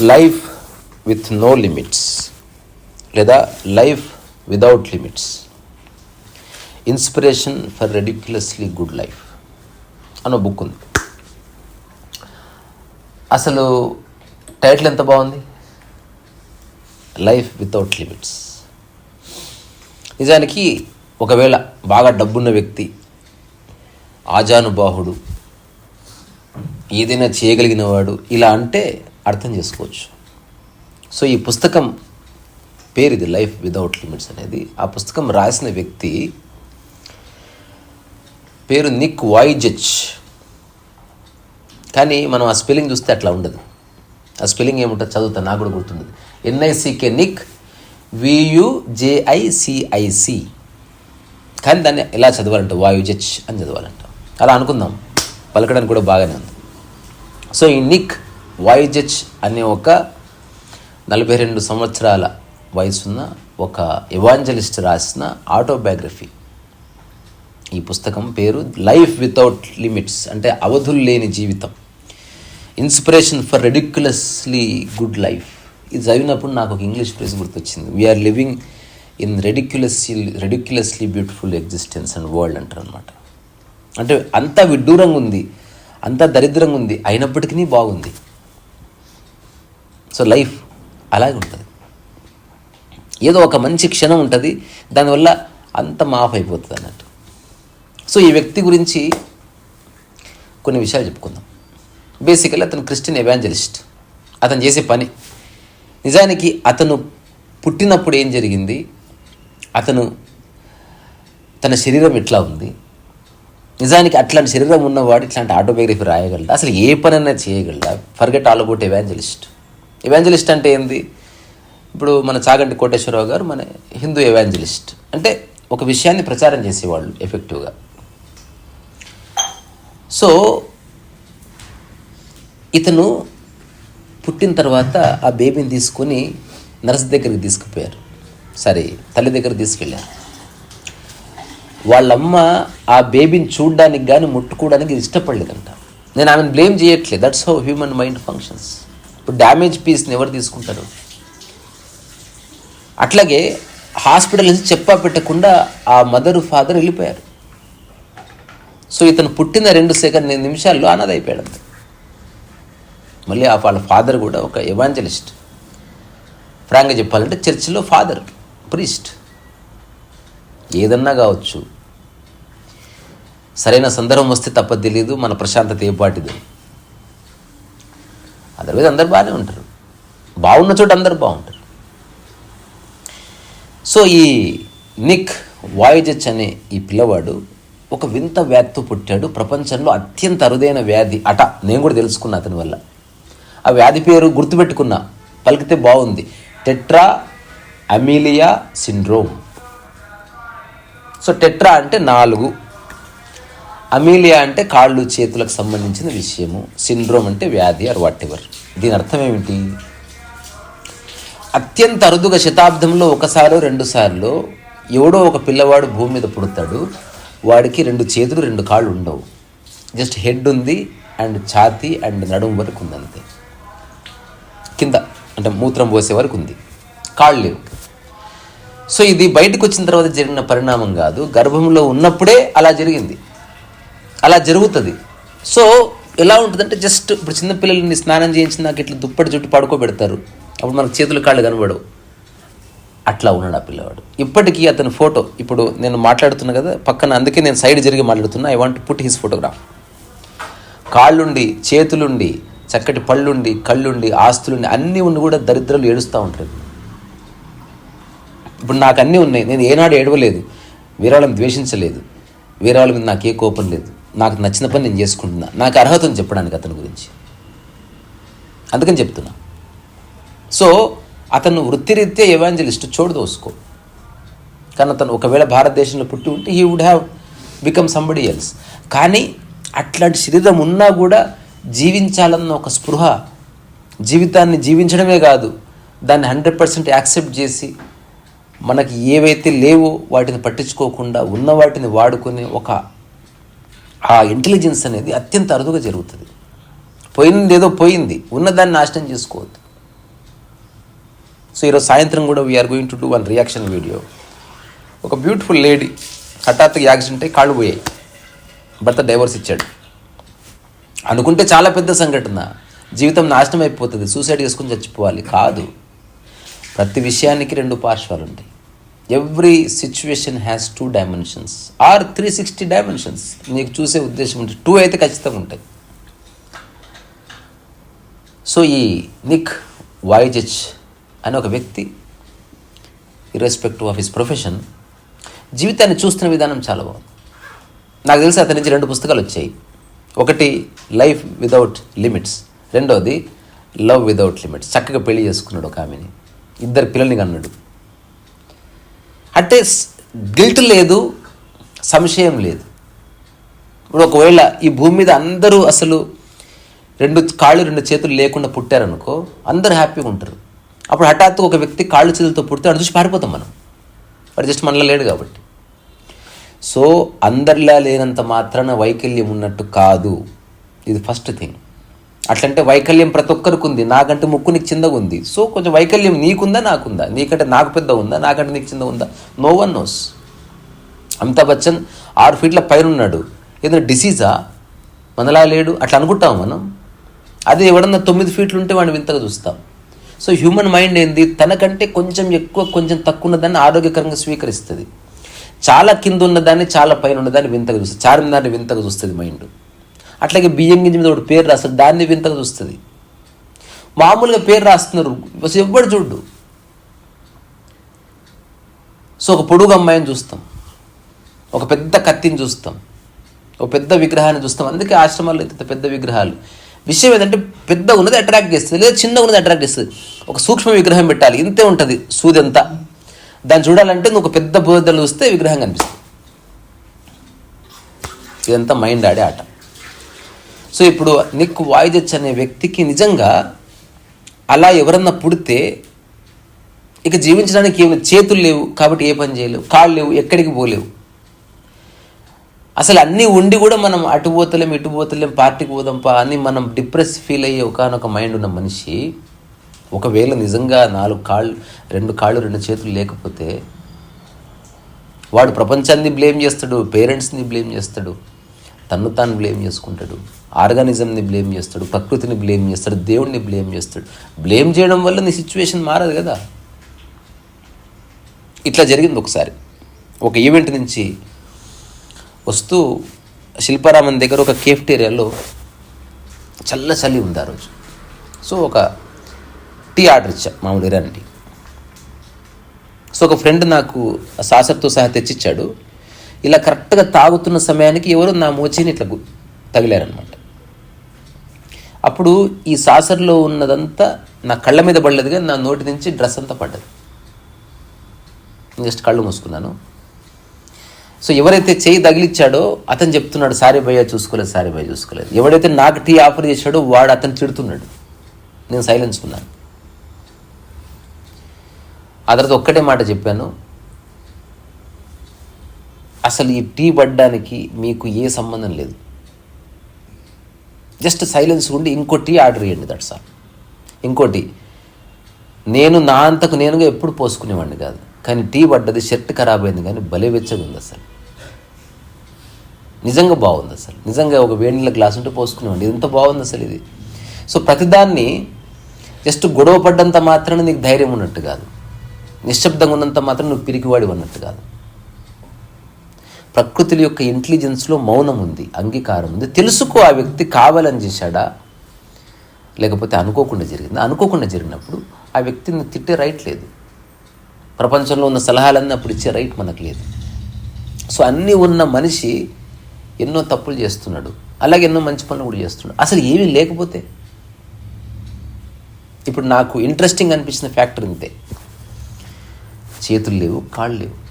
Life with no limits లేదా life without limits. Inspiration for ridiculously good life అన్న book ఉంది. అసలు title ఎంత బాగుంది? Life without limits. నిజానికి ఒకవేళ బాగా డబ్బున్న వ్యక్తి ఆజానుబాహుడు ఏదైనా చేయగలిగినవాడు ఇలా అంటే అర్థం చేసుకోవచ్చు. సో ఈ పుస్తకం పేరు ఇది లైఫ్ విదౌట్ లిమిట్స్ అనేది. ఆ పుస్తకం రాసిన వ్యక్తి పేరు నిక్ వాయిజెచ్ కానీ మనం ఆ స్పెల్లింగ్ చూస్తే అట్లా ఉండదు. ఆ స్పెల్లింగ్ ఏముంటుంది? చదువుతా నాకు కూడా గుర్తుంది ఎన్ఐసికే నిక్ వియుజేఐసిఐసి కానీ దాన్ని ఎలా చదవాలంటే? వాయుజెచ్ అని చదవాలంట. అలా అనుకుందాం. పలకడానికి కూడా బాగానే ఉంది. సో ఈ నిక్ వైజెచ్ అనే ఒక నలభై రెండు సంవత్సరాల వయసున్న ఒక ఎవాంజలిస్ట్ రాసిన ఆటోబయోగ్రఫీ ఈ పుస్తకం పేరు లైఫ్ వితౌట్ లిమిట్స్ అంటే అవధులు లేని జీవితం. Inspiration for ridiculously good life ఇది చదివినప్పుడు నాకు ఒక ఇంగ్లీష్ ఫ్రేజ్ గుర్తొచ్చింది. We are living in ridiculous ridiculously beautiful existence and world అంటారు అనమాట అంటే అంత విడ్డూరంగా ఉంది అంత దరిద్రంగా ఉంది అయినప్పటికీ బాగుంది. సో లైఫ్ అలాగే ఉంటుంది. ఏదో ఒక మంచి క్షణం ఉంటుంది దానివల్ల అంత మాఫ్ అయిపోతుంది అన్నట్టు. సో ఈ వ్యక్తి గురించి కొన్ని విషయాలు చెప్పుకుందాం. బేసికల్లీ అతను క్రిస్టియన్ ఎవాంజలిస్ట్ అతను చేసే పని. నిజానికి అతను పుట్టినప్పుడు ఏం జరిగింది? అతను తన శరీరం ఎట్లా ఉంది? నిజానికి అట్లాంటి శరీరం ఉన్నవాడు ఇట్లాంటి ఆటోబయోగ్రఫీ రాయగలడా? అసలు ఏ పనైనా చేయగలడా? Forget all about evangelist evangelist అంటే ఏంది? ఇప్పుడు మన చాగంటి కోటేశ్వరరావు గారు మన హిందూ ఎవాంజలిస్ట్ అంటే ఒక విషయాన్ని ప్రచారం చేసేవాళ్ళు ఎఫెక్టివ్గా సో ఇతను పుట్టిన తర్వాత ఆ బేబీని తీసుకొని నర్స్ దగ్గరికి తీసుకుపోయారు. సరే తల్లి దగ్గర తీసుకెళ్ళారు. వాళ్ళమ్మ ఆ బేబీని చూడడానికి కానీ ముట్టుకోవడానికి ఇష్టపడలేదంట. నేను ఆమెను బ్లేమ్ చేయట్లేదు. That's how human mind functions ఇప్పుడు డ్యామేజ్ పీస్ని ఎవరు తీసుకుంటారు? అట్లాగే హాస్పిటల్ నుంచి చెప్పా పెట్టకుండా ఆ మదర్ ఫాదర్ వెళ్ళిపోయారు. సో ఇతను పుట్టిన రెండు సెకండ్ నిమిషాల్లో అనాథ అయిపోయాడు అంతే మళ్ళీ ఆ వాళ్ళ ఫాదర్ కూడా ఒక ఎవాంజలిస్ట్ ఫ్రాంక్గా చెప్పాలంటే చర్చిలో ఫాదర్ ప్రీస్ట్. ఏదన్నా కావచ్చు. సరైన సందర్భం వస్తే తప్ప తెలియదు మన ప్రశాంతత ఏ పాటిది? అదర్వైజ్ అందరు బాగానే ఉంటారు. బాగున్న చోట అందరు బాగుంటారు. సో ఈ నిక్ వాయిజెచ్ అనే ఈ పిల్లవాడు ఒక వింత వ్యాధితో పుట్టాడు. ప్రపంచంలో అత్యంత అరుదైన వ్యాధి అట. నేను కూడా తెలుసుకున్నా అతని వల్ల. ఆ వ్యాధి పేరు గుర్తుపెట్టుకున్నా. పలికితే బాగుంది. Tetra amelia syndrome. So tetra అంటే నాలుగు. అమీలియా అంటే కాళ్ళు చేతులకు సంబంధించిన విషయము. సిండ్రోమ్ అంటే వ్యాధి ఆర్ వాట్ ఎవర్ దీని అర్థం ఏమిటి? అత్యంత అరుదుగా శతాబ్దంలో ఒకసారి రెండుసార్లు ఎవడో ఒక పిల్లవాడు భూమి మీద పుడతాడు. వాడికి రెండు చేతులు రెండు కాళ్ళు ఉండవు. జస్ట్ హెడ్ ఉంది అండ్ ఛాతీ అండ్ నడుము వరకు ఉంది అంతే. కింద అంటే మూత్రం పోసే వరకు ఉంది. కాళ్ళు లేవు. సో ఇది బయటకు వచ్చిన తర్వాత జరిగిన పరిణామం కాదు. గర్భంలో ఉన్నప్పుడే అలా జరిగింది. అలా జరుగుతుంది. సో ఎలా ఉంటుందంటే జస్ట్ ఇప్పుడు చిన్నపిల్లల్ని స్నానం చేయించి నాకు ఇట్లా దుప్పటి చుట్టూ పడుకోబెడతారు. అప్పుడు మనకు చేతులు కాళ్ళు కనబడవు. అట్లా ఉన్నాడు ఆ పిల్లవాడు. ఇప్పటికీ అతని ఫోటో ఇప్పుడు నేను మాట్లాడుతున్నా కదా పక్కన అందుకే నేను సైడ్ జరిగి మాట్లాడుతున్నా I want put his photograph కాళ్ళుండి చేతులుండి చక్కటి పళ్ళుండి కళ్ళుండి ఆస్తులుండి అన్నీ ఉండి కూడా దరిద్రాలు ఏడుస్తూ ఉంటారు. ఇప్పుడు నాకు అన్నీ ఉన్నాయి. నేను ఏనాడు ఏడవలేదు. వేరే ద్వేషించలేదు. వేరే మీద నాకు ఏ కోపం లేదు. నాకు నచ్చిన పని నేను చేసుకుంటున్నా. నాకు అర్హత అని చెప్పడానికి అతని గురించి. అందుకని చెప్తున్నా. సో అతను వృత్తిరీత్యా ఎవాంజలిస్ట్ చోటు దోసుకో. కానీ అతను ఒకవేళ భారతదేశంలో పుట్టి ఉంటే he would have become somebody else కానీ అట్లాంటి శరీరం ఉన్నా కూడా జీవించాలన్న ఒక స్పృహ జీవితాన్ని జీవించడమే కాదు దాన్ని హండ్రెడ్ పర్సెంట్ యాక్సెప్ట్ చేసి మనకి ఏవైతే లేవో వాటిని పట్టించుకోకుండా ఉన్న వాటిని వాడుకునే ఒక ఆ ఇంటెలిజెన్స్ అనేది అత్యంత అరుదుగా జరుగుతుంది. పోయింది ఏదో పోయింది. ఉన్నదాన్ని నాశనం చేసుకోవద్దు. సో ఈరోజు సాయంత్రం కూడా we are going to do one reaction video ఒక బ్యూటిఫుల్ లేడీ హఠాత్తుగా యాక్సిడెంట్ అయ్యి కాళ్ళు పోయాయి. భర్త డైవర్స్ ఇచ్చాడు. అనుకుంటే చాలా పెద్ద సంఘటన. జీవితం నాశనం అయిపోతుంది. సూసైడ్ చేసుకుని చచ్చిపోవాలి. కాదు. ప్రతి విషయానికి రెండు పార్శ్వాలు ఉంటాయి. Every situation has two dimensions or three sixty dimensions నీకు చూసే ఉద్దేశం ఉంటుంది. టూ అయితే ఖచ్చితంగా ఉంటాయి. సో ఈ నిక్ వాయిజెచ్ అనే ఒక వ్యక్తి ఇర్రెస్పెక్టివ్ ఆఫ్ హిస్ ప్రొఫెషన్ జీవితాన్ని చూస్తున్న విధానం చాలా బాగుంది. నాకు తెలిసి అతని నుంచి రెండు పుస్తకాలు వచ్చాయి. ఒకటి లైఫ్ విదౌట్ లిమిట్స్ రెండోది లవ్ విదౌట్ లిమిట్స్ చక్కగా పెళ్ళి చేసుకున్నాడు ఒక ఆమెని. ఇద్దరు పిల్లల్ని కన్నాడు. అంటే గిల్ట్ లేదు సంశయం లేదు. ఇప్పుడు ఒకవేళ ఈ భూమి మీద అందరూ అసలు రెండు కాళ్ళు రెండు చేతులు లేకుండా పుట్టారనుకో అందరూ హ్యాపీగా ఉంటారు. అప్పుడు హఠాత్తు ఒక వ్యక్తి కాళ్ళు చేతులతో పుడితే అటు చూసి పారిపోతాం మనం. వాడు జస్ట్ మనలో లేడు కాబట్టి. సో అందరిలా లేనంత మాత్రాన వైకల్యం ఉన్నట్టు కాదు. ఇది ఫస్ట్ థింగ్ అట్లంటే వైకల్యం ప్రతి ఒక్కరికి ఉంది నాకంటే ముక్కు నీకు చిన్నగా ఉంది సో కొంచెం వైకల్యం నీకుందా నాకుందా? నీకంటే నాకు పెద్ద ఉందా? నాకంటే నీకు చిన్న ఉందా? No one knows Amitabh Bachchan ఆరు ఫీట్ల పైన ఉన్నాడు ఏదైనా డిసీజా? మనలా లేడు? అట్లా అనుకుంటాం మనం. అదే ఎవడన్నా తొమ్మిది ఫీట్లు ఉంటే వాడిని వింతగా చూస్తాం. సో హ్యూమన్ మైండ్ ఏంది? తనకంటే కొంచెం ఎక్కువ కొంచెం తక్కువ ఉన్నదాన్ని ఆరోగ్యకరంగా స్వీకరిస్తుంది. చాలా కింద ఉన్నదాన్ని చాలా పైన ఉన్నదాన్ని వింతగా చూస్తుంది. చార్మినార్ని వింతగా చూస్తుంది మైండ్ అట్లాగే బియ్యం గింజ మీద ఒకటి పేరు రాస్తుంది దాన్ని వింతగా చూస్తుంది. మామూలుగా పేరు రాస్తున్నారు. అసలు ఎవ్వడు చూడు సో ఒక పొడుగు అమ్మాయిని చూస్తాం. ఒక పెద్ద కత్తిని చూస్తాం. ఒక పెద్ద విగ్రహాన్ని చూస్తాం. అందుకే ఆశ్రమాల్లో ఇంత పెద్ద విగ్రహాలు. విషయం ఏంటంటే పెద్ద ఉన్నది అట్రాక్ట్ చేస్తుంది లేదా చిన్న ఉన్నది అట్రాక్ట్ చేస్తుంది. ఒక సూక్ష్మ విగ్రహం పెట్టాలి. ఇంతే ఉంటుంది సూది ఎంత దాన్ని చూడాలంటే నువ్వు ఒక పెద్ద బోధలు చూస్తే విగ్రహం కనిపిస్తుంది. ఇదంతా మైండ్ ఆడే ఆట. సో ఇప్పుడు నిక్ వాయిజెచ్ అనే వ్యక్తికి నిజంగా అలా ఎవరన్నా పుడితే ఇక జీవించడానికి ఏమి చేతులు లేవు కాబట్టి ఏ పని చేయలేవు కాళ్ళు లేవు ఎక్కడికి పోలేవు. అసలు అన్నీ ఉండి కూడా మనం అటు పోతలేం ఇటు పోతలేం పార్టీకి పోదాంపా అని మనం డిప్రెస్ ఫీల్ అయ్యే ఒకనొక మైండ్ ఉన్న మనిషి ఒకవేళ నిజంగా నాలుగు కాళ్ళు రెండు కాళ్ళు రెండు చేతులు లేకపోతే వాడు ప్రపంచాన్ని బ్లేమ్ చేస్తాడు పేరెంట్స్ని బ్లేమ్ చేస్తాడు తన్ను తాను బ్లేమ్ చేసుకుంటాడు. ఆర్గానిజంని బ్లేమ్ చేస్తాడు ప్రకృతిని బ్లేమ్ చేస్తాడు దేవుడిని బ్లేమ్ చేస్తాడు. బ్లేమ్ చేయడం వల్ల నీ సిచ్యువేషన్ మారదు కదా. ఇట్లా జరిగింది ఒకసారి. ఒక ఈవెంట్ నుంచి వస్తూ శిల్పారామన్ దగ్గర ఒక కేఫ్టేరియాలో చల్ల చలి ఉంది ఆ రోజు. సో ఒక టీ ఆర్డర్ ఇచ్చా మామూలు ఇరాన్ టీ సో ఒక ఫ్రెండ్ నాకు సాసర్తో సహా తెచ్చిచ్చాడు. ఇలా కరెక్ట్గా తాగుతున్న సమయానికి ఎవరు నా మోచిని ఇట్లా తగిలారనమాట అప్పుడు ఈ సాసర్లో ఉన్నదంతా నా కళ్ళ మీద పడలేదు కానీ నా నోటి నుంచి డ్రెస్ అంతా పడ్డది. జస్ట్ కళ్ళు మూసుకున్నాను. సో ఎవరైతే చేయి తగిలిచ్చాడో అతను చెప్తున్నాడు సారీ భయ్య చూసుకోలేదు సారీ భయ్య చూసుకోలేదు. ఎవడైతే నాకు టీ ఆఫర్ చేశాడో వాడు అతను తిడుతున్నాడు. నేను సైలెన్స్కున్నాను ఆ తర్వాత ఒక్కటే మాట చెప్పాను. అసలు ఈ టీ పడ్డానికి మీకు ఏ సంబంధం లేదు. జస్ట్ సైలెన్స్ ఉండి ఇంకో టీ ఆర్డర్ చేయండి దట్స్ ఆల్ ఇంకోటి నేను నా అంతకు నేనుగా ఎప్పుడు పోసుకునేవాడిని కాదు కానీ టీ పడ్డది షర్ట్ ఖరాబ్ అయింది కానీ భలే వెచ్చగా ఉంది అసలు. నిజంగా బాగుంది అసలు. నిజంగా ఒక వేడి నీళ్ళ గ్లాస్ ఉంటే పోసుకునేవాడిని. ఎంత బాగుంది అసలు ఇది. సో ప్రతిదాన్ని జస్ట్ గొడవ పడ్డంత మాత్రమే నీకు ధైర్యం ఉన్నట్టు కాదు. నిశ్శబ్దంగా ఉన్నంత మాత్రం నువ్వు పిరికివాడి ఉన్నట్టు కాదు. ప్రకృతి యొక్క ఇంటెలిజెన్స్లో మౌనం ఉంది అంగీకారం ఉంది తెలుసుకో ఆ వ్యక్తి కావాలని చేశాడా? లేకపోతే అనుకోకుండా జరిగింది? అనుకోకుండా జరిగినప్పుడు ఆ వ్యక్తిని తిట్టే రైట్ లేదు. ప్రపంచంలో ఉన్న సలహాలన్నీ అప్పుడు ఇచ్చే రైట్ మనకు లేదు. సో అన్నీ ఉన్న మనిషి ఎన్నో తప్పులు చేస్తున్నాడు. అలాగే ఎన్నో మంచి పనులు కూడా చేస్తున్నాడు. అసలు ఏమీ లేకపోతే? ఇప్పుడు నాకు ఇంట్రెస్టింగ్ అనిపించిన ఫ్యాక్టర్ ఇంతే. చేతులు లేవు కాళ్ళు లేవు.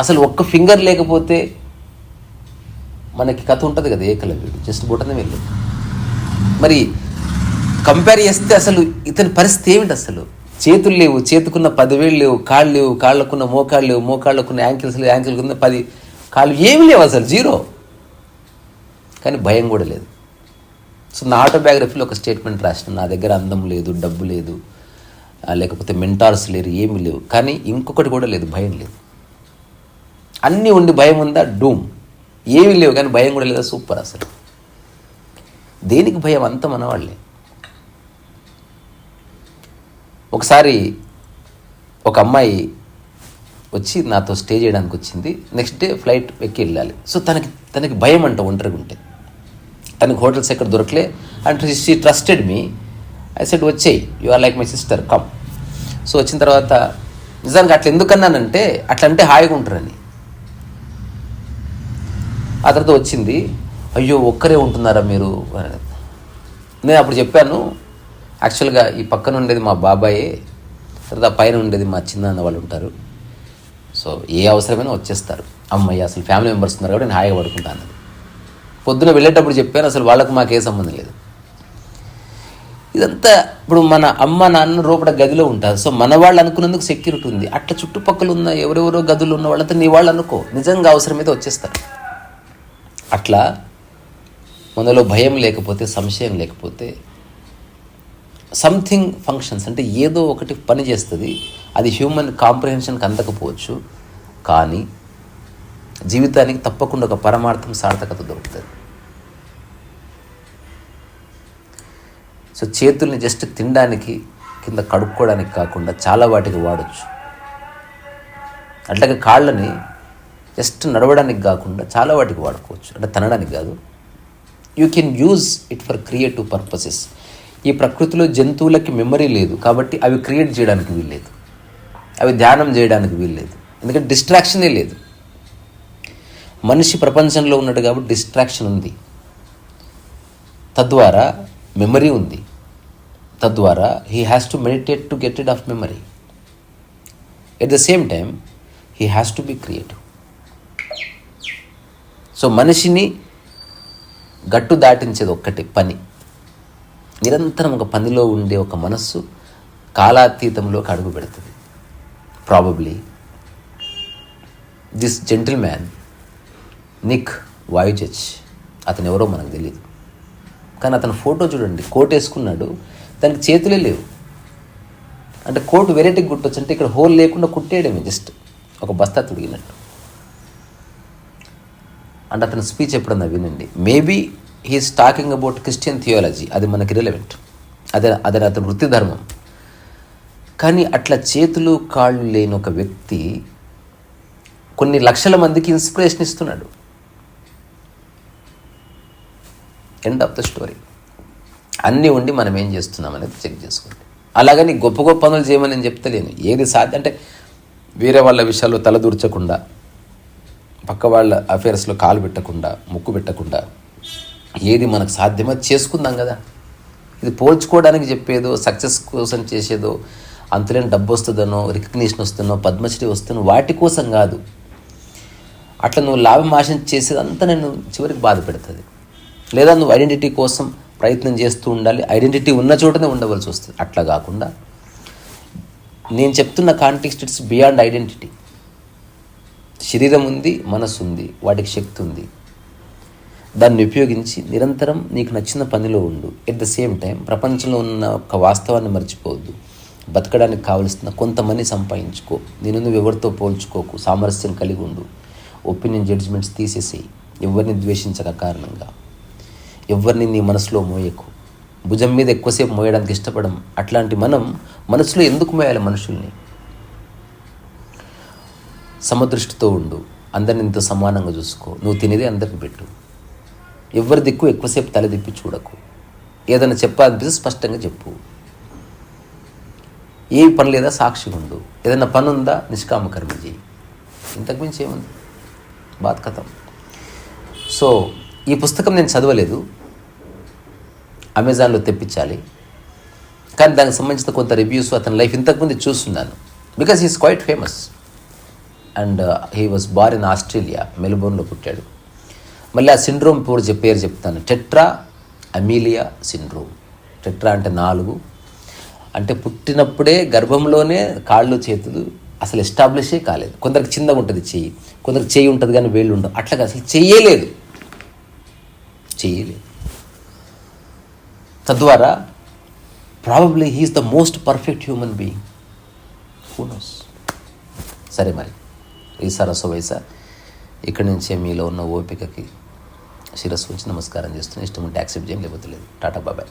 అసలు ఒక్క ఫింగర్ లేకపోతే మనకి కథ ఉంటుంది కదా ఏకలవ్యుడు. జస్ట్ బుటన వెళ్ళు. మరి కంపేర్ చేస్తే అసలు ఇతని పరిస్థితి ఏమిటి అసలు? చేతులు లేవు చేతుకున్న పదివేలు లేవు కాళ్ళు లేవు కాళ్ళకున్న మోకాళ్ళు లేవు మోకాళ్ళకున్న యాంకిల్స్ లేవు యాంకిల్కున్న పది కాళ్ళు ఏమి లేవు అసలు జీరో. కానీ భయం కూడా లేదు. సో నా ఆటోబయోగ్రఫీలో ఒక స్టేట్మెంట్ రాసిన నా దగ్గర అందం లేదు డబ్బు లేదు లేకపోతే మెంటార్స్ లేరు ఏమి లేవు. కానీ ఇంకొకటి కూడా లేదు భయం లేదు. అన్నీ ఉండి భయం ఉందా? డూమ్. ఏమీ లేవు కానీ భయం కూడా లేదా? సూపర్ అసలు. దేనికి భయం? అంత మనవాళ్ళే. ఒకసారి ఒక అమ్మాయి వచ్చి నాతో స్టే చేయడానికి వచ్చింది. నెక్స్ట్ డే ఫ్లైట్ ఎక్కి వెళ్ళాలి. సో తనకి తనకి భయం అంట ఒంటరిగా ఉంటే. తనకి హోటల్స్ ఎక్కడ దొరకలే. And she trusted me I said వచ్చేయి. You are like my sister come so వచ్చిన తర్వాత నిజానికి అట్లా ఎందుకన్నానంటే అట్లా అంటే హాయిగా ఉంటారని. ఆ తర్వాత వచ్చింది అయ్యో ఒక్కరే ఉంటున్నారా మీరు? అని. నేను అప్పుడు చెప్పాను యాక్చువల్గా ఈ పక్కన ఉండేది మా బాబాయే తర్వాత పైన ఉండేది మా చిన్నాన్న వాళ్ళు ఉంటారు. సో ఏ అవసరమైనా వచ్చేస్తారు. అమ్మయ్య అసలు ఫ్యామిలీ మెంబర్స్ ఉన్నారు కాబట్టి నేను హాయిగా పడుకుంటాను అన్నది. పొద్దున వెళ్ళేటప్పుడు చెప్పాను అసలు వాళ్ళకు మాకే సంబంధం లేదు. ఇదంతా ఇప్పుడు మన అమ్మ నాన్న రూపడ గదిలో ఉంటారు. సో మన వాళ్ళు అనుకున్నందుకు సెక్యూరిటీ ఉంది. అట్లా చుట్టుపక్కల ఉన్న ఎవరెవరో గదులు ఉన్న వాళ్ళంతా నీ వాళ్ళు అనుకో. నిజంగా అవసరమైతే వచ్చేస్తారు. అట్లా మనలో భయం లేకపోతే సంశయం లేకపోతే సంథింగ్ ఫంక్షన్స్ అంటే ఏదో ఒకటి పని చేస్తుంది అది హ్యూమన్ కాంప్రహెన్షన్కి అందకపోవచ్చు కానీ జీవితానికి తప్పకుండా ఒక పరమార్థం సార్థకత దొరుకుతుంది. సో చేతుల్ని జస్ట్ తినడానికి కింద కడుక్కోవడానికి కాకుండా చాలా వాటికి వాడచ్చు. అట్లాగే కాళ్ళని జస్ట్ నడవడానికి కాకుండా చాలా వాటికి వాడుకోవచ్చు. అంటే తినడానికి కాదు. You can use it for creative purposes ఈ ప్రకృతిలో జంతువులకి మెమరీ లేదు కాబట్టి అవి క్రియేట్ చేయడానికి వీల్లేదు. అవి ధ్యానం చేయడానికి వీల్లేదు. ఎందుకంటే డిస్ట్రాక్షనే లేదు. మనిషి ప్రపంచంలో ఉన్నాడు కాబట్టి డిస్ట్రాక్షన్ ఉంది. తద్వారా మెమరీ ఉంది. తద్వారా he has to meditate to get rid off memory at the same time he has to be creative so మనిషిని గట్టు దాటించేది ఒక్కటి పని. నిరంతరం ఒక పనిలో ఉండే ఒక మనస్సు కాలాతీతంలోకి అడుగు పెడుతుంది. Probably this gentleman Nick Vujicic అతను ఎవరో మనకు తెలియదు కానీ అతని ఫోటో చూడండి కోట్ వేసుకున్నాడు దానికి చేతులే లేవు. అంటే కోట్ వెరైటీ కుట్టొచ్చు అంటే ఇక్కడ హోల్ లేకుండా కుట్టేయడమే జస్ట్ ఒక బస్తా తుడిగినట్టు. అంటే అతని స్పీచ్ ఎప్పుడన్నా వినండి. Maybe he's talking about Christian theology అది మనకి రిలవెంట్ అదే అదే అతని వృత్తి ధర్మం. కానీ అట్లా చేతులు కాళ్ళు లేని ఒక వ్యక్తి కొన్ని లక్షల మందికి ఇన్స్పిరేషన్ ఇస్తున్నాడు. ఎండ్ ఆఫ్ ద స్టోరీ అన్నీ ఉండి మనం ఏం చేస్తున్నాం అనేది చెక్ చేసుకోండి. అలాగని గొప్ప గొప్ప పనులు చేయమని నేను చెప్తలేను. ఏది సాధ్యం అంటే వేరే వాళ్ళ విషయాల్లో తలదూర్చకుండా పక్క వాళ్ళ అఫేర్స్లో కాలు పెట్టకుండా ముక్కు పెట్టకుండా ఏది మనకు సాధ్యమో చేసుకుందాం కదా. ఇది పోల్చుకోవడానికి చెప్పేదో సక్సెస్ కోసం చేసేదో అంతలేని డబ్బు వస్తుందనో రికగ్నిషన్ వస్తుందో పద్మశ్రీ వస్తుందో వాటి కోసం కాదు. అట్లా నువ్వు లాభం ఆశం చేసేదంతా నేను చివరికి బాధ పెడుతుంది. లేదా నువ్వు ఐడెంటిటీ కోసం ప్రయత్నం చేస్తూ ఉండాలి. ఐడెంటిటీ ఉన్న చోటనే ఉండవలసి వస్తుంది. అట్లా కాకుండా నేను చెప్తున్న కాంటెక్స్ట్ ఇట్స్ బియాండ్ ఐడెంటిటీ శరీరం ఉంది మనసు ఉంది వాటికి శక్తి ఉంది దాన్ని ఉపయోగించి నిరంతరం నీకు నచ్చిన పనిలో ఉండు. ఎట్ ద సేమ్ టైం ప్రపంచంలో ఉన్న ఒక వాస్తవాన్ని మర్చిపోవద్దు. బతకడానికి కావలసిన కొంతమంది సంపాదించుకో. నేను నువ్వు ఎవరితో పోల్చుకోకు. సామరస్యం కలిగి ఉండు. ఒపీనియన్ జడ్జిమెంట్స్ తీసేసేయి. ఎవరిని ద్వేషించక కారణంగా. ఎవరిని నీ మనసులో మోయకు. భుజం మీద ఎక్కువసేపు మోయడానికి ఇష్టపడం అట్లాంటి మనం మనసులో ఎందుకు మోయాలి మనుషుల్ని? సమదృష్టితో ఉండు. అందరిని ఇంత సమానంగా చూసుకో. నువ్వు తినేది అందరికి పెట్టు. ఎవరి దిక్కు ఎక్కువసేపు తలదిప్పి చూడకు. ఏదైనా చెప్పాలనిపిస్తే స్పష్టంగా చెప్పు. ఏ పని లేదా సాక్షిగా ఉండు. ఏదైనా పని ఉందా నిష్కామకర్మ చేయి. ఇంతకు మించి ఏముంది? బాత్ కథం. సో ఈ పుస్తకం నేను చదవలేదు. అమెజాన్లో తెప్పించాలి. కానీ దానికి సంబంధించిన కొంత రివ్యూస్ అతని లైఫ్ ఇంతకుముందు చూస్తున్నాను. Because is quite famous. And he was born in Australia మెల్బోర్న్లో పుట్టాడు. మళ్ళీ ఆ సిండ్రోమ్ పేరు పేరు చెప్తాను. Tetra amelia syndrome. టెట్రా అంటే నాలుగు. అంటే పుట్టినప్పుడే గర్భంలోనే కాళ్ళు చేతులు అసలు ఎస్టాబ్లిషే కాలేదు. కొందరికి చిన్నగా ఉంటుంది చెయ్యి కొందరికి చెయ్యి ఉంటుంది కానీ వేళ్ళు ఉండవు. అట్లా అసలు చెయ్యలేదు. చెయ్యలేదు. తద్వారా probably he's the most perfect human being who knows సరే మరి. ఈ సరస్సు వయస ఇక్కడి నుంచే మీలో ఉన్న ఓపికకి శిరస్సు ఉంచి నమస్కారం చేస్తున్నాను ఇష్టం ఉంటే యాక్సెప్ట్ చేయం లేకపోతే లేదు. టాటా బాబాయ్